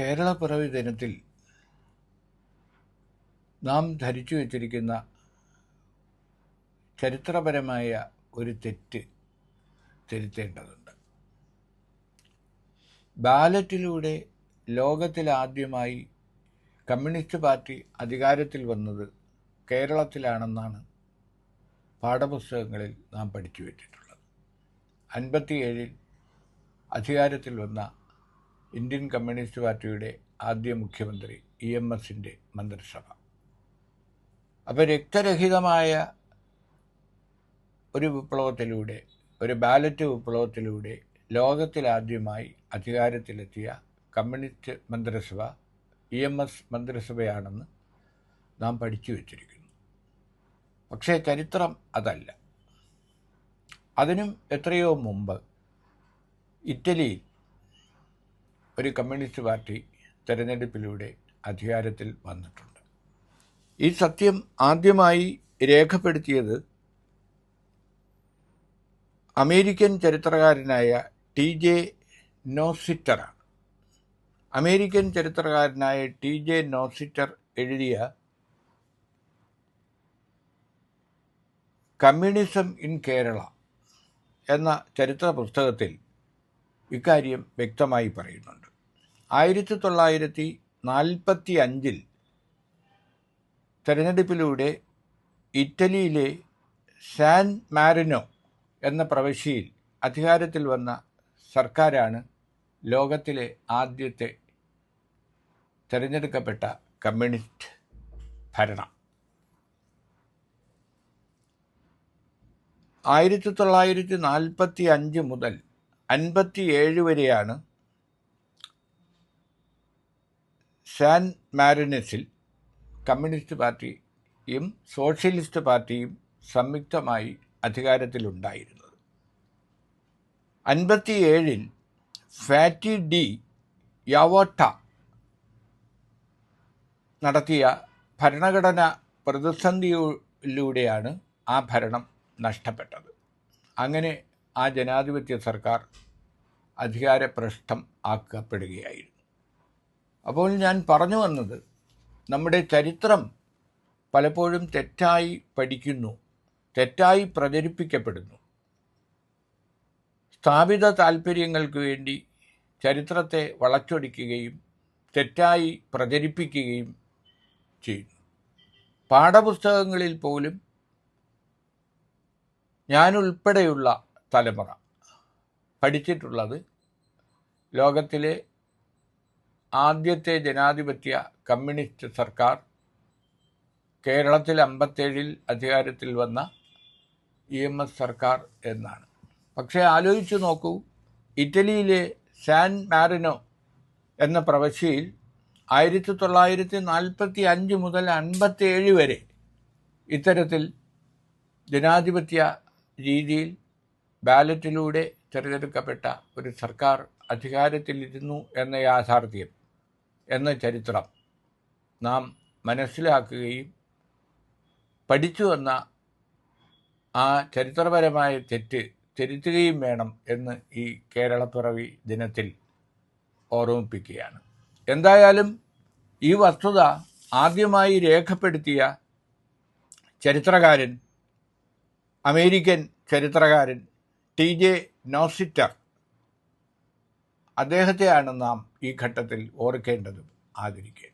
കേരള പിറവി ദിനത്തിൽ നാം ധരിച്ചു വച്ചിരിക്കുന്ന ചരിത്രപരമായ ഒരു തെറ്റ് തിരുത്തേണ്ടതുണ്ട്. ബാലറ്റിലൂടെ ലോകത്തിലാദ്യമായി കമ്മ്യൂണിസ്റ്റ് പാർട്ടി അധികാരത്തിൽ വന്നത് കേരളത്തിലാണെന്നാണ് പാഠപുസ്തകങ്ങളിൽ നാം പഠിച്ചു വെച്ചിട്ടുള്ളത്. അൻപത്തിയേഴിൽ അധികാരത്തിൽ വന്ന ഇന്ത്യൻ കമ്മ്യൂണിസ്റ്റ് പാർട്ടിയുടെ ആദ്യ മുഖ്യമന്ത്രി ഇ എം എസിന്റെ മന്ത്രിസഭ. അപ്പോൾ രക്തരഹിതമായ ഒരു വിപ്ലവത്തിലൂടെ ഒരു ബാലറ്റ് വിപ്ലവത്തിലൂടെ ലോകത്തിലാദ്യമായി അധികാരത്തിലെത്തിയ കമ്മ്യൂണിസ്റ്റ് മന്ത്രിസഭ ഇ എം എസ് മന്ത്രിസഭയാണെന്ന് നാം പഠിച്ചു വച്ചിരിക്കുന്നു. പക്ഷേ ചരിത്രം അതല്ല. അതിനും എത്രയോ മുമ്പ് ഇറ്റലിയിൽ ഒരു കമ്മ്യൂണിസ്റ്റ് പാർട്ടി തെരഞ്ഞെടുപ്പിലൂടെ അധികാരത്തിൽ വന്നിട്ടുണ്ട്. ഈ സത്യം ആദ്യമായി രേഖപ്പെടുത്തിയത് അമേരിക്കൻ ചരിത്രകാരനായ ടി ജെ നോസിറ്ററാണ്. അമേരിക്കൻ ചരിത്രകാരനായ ടി ജെ നോസിറ്റർ എഴുതിയ കമ്മ്യൂണിസം ഇൻ കേരള എന്ന ചരിത്ര പുസ്തകത്തിൽ ഇക്കാര്യം വ്യക്തമായി പറയുന്നുണ്ട്. ആയിരത്തി തൊള്ളായിരത്തി നാൽപ്പത്തി അഞ്ചിൽ തെരഞ്ഞെടുപ്പിലൂടെ ഇറ്റലിയിലെ സാൻ മാരിനോ എന്ന പ്രവിശ്യയിൽ അധികാരത്തിൽ വന്ന സർക്കാരാണ് ലോകത്തിലെ ആദ്യത്തെ തിരഞ്ഞെടുക്കപ്പെട്ട കമ്മ്യൂണിസ്റ്റ് ഭരണം. ആയിരത്തി തൊള്ളായിരത്തി നാൽപ്പത്തി അഞ്ച് മുതൽ അൻപത്തി ഏഴ് വരെയാണ് സാൻ മാരിനസിൽ കമ്മ്യൂണിസ്റ്റ് പാർട്ടിയും സോഷ്യലിസ്റ്റ് പാർട്ടിയും സംയുക്തമായി അധികാരത്തിലുണ്ടായിരുന്നത്. അൻപത്തിയേഴിൽ ഫാറ്റി ഡി യാവോട്ട നടത്തിയ ഭരണഘടന പ്രതിസന്ധിയിലൂടെയാണ് ആ ഭരണം നഷ്ടപ്പെട്ടത്. അങ്ങനെ ആ ജനാധിപത്യ സർക്കാർ അധികാരപ്രഷ്ഠം ആക്കപ്പെടുകയായിരുന്നു. അപ്പോൾ ഞാൻ പറഞ്ഞു വന്നത് നമ്മുടെ ചരിത്രം പലപ്പോഴും തെറ്റായി പഠിക്കുന്നു തെറ്റായി പ്രചരിപ്പിക്കപ്പെടുന്നു. സ്ഥാപിത താൽപ്പര്യങ്ങൾക്ക് വേണ്ടി ചരിത്രത്തെ വളച്ചൊടിക്കുകയും തെറ്റായി പ്രചരിപ്പിക്കുകയും ചെയ്യുന്നു. പാഠപുസ്തകങ്ങളിൽ പോലും ഞാനുൾപ്പെടെയുള്ള തലമുറ. പഠിച്ചിട്ടുള്ളത് ലോകത്തിലെ ആദ്യത്തെ ജനാധിപത്യ കമ്മ്യൂണിസ്റ്റ് സർക്കാർ കേരളത്തിൽ അമ്പത്തേഴിൽ അധികാരത്തിൽ വന്ന ഇ എം എസ് സർക്കാർ എന്നാണ്. പക്ഷേ ആലോചിച്ചു നോക്കൂ ഇറ്റലിയിലെ സാൻ മാരിനോ എന്ന പ്രവശ്യയിൽ ആയിരത്തി തൊള്ളായിരത്തി നാൽപ്പത്തി അഞ്ച് മുതൽ അൻപത്തേഴ് വരെ ഇത്തരത്തിൽ ജനാധിപത്യ രീതിയിൽ ബാലറ്റിലൂടെ തിരഞ്ഞെടുക്കപ്പെട്ട ഒരു സർക്കാർ അധികാരത്തിലിരുന്നു എന്ന യാഥാർത്ഥ്യം എന്ന ചരിത്രം നാം മനസ്സിലാക്കുകയും പഠിച്ചു വന്ന ആ ചരിത്രപരമായ തെറ്റ് തിരുത്തുകയും വേണം എന്ന് ഈ കേരളപ്പിറവി ദിനത്തിൽ ഓർമ്മിപ്പിക്കുകയാണ്. എന്തായാലും ഈ വസ്തുത ആദ്യമായി രേഖപ്പെടുത്തിയ ചരിത്രകാരൻ അമേരിക്കൻ ചരിത്രകാരൻ ടി ജെ നോസിറ്റർ. അദ്ദേഹത്തെയാണ് നാം ഈ ഘട്ടത്തിൽ ഓർക്കേണ്ടതും ആദരിക്കേണ്ടത്.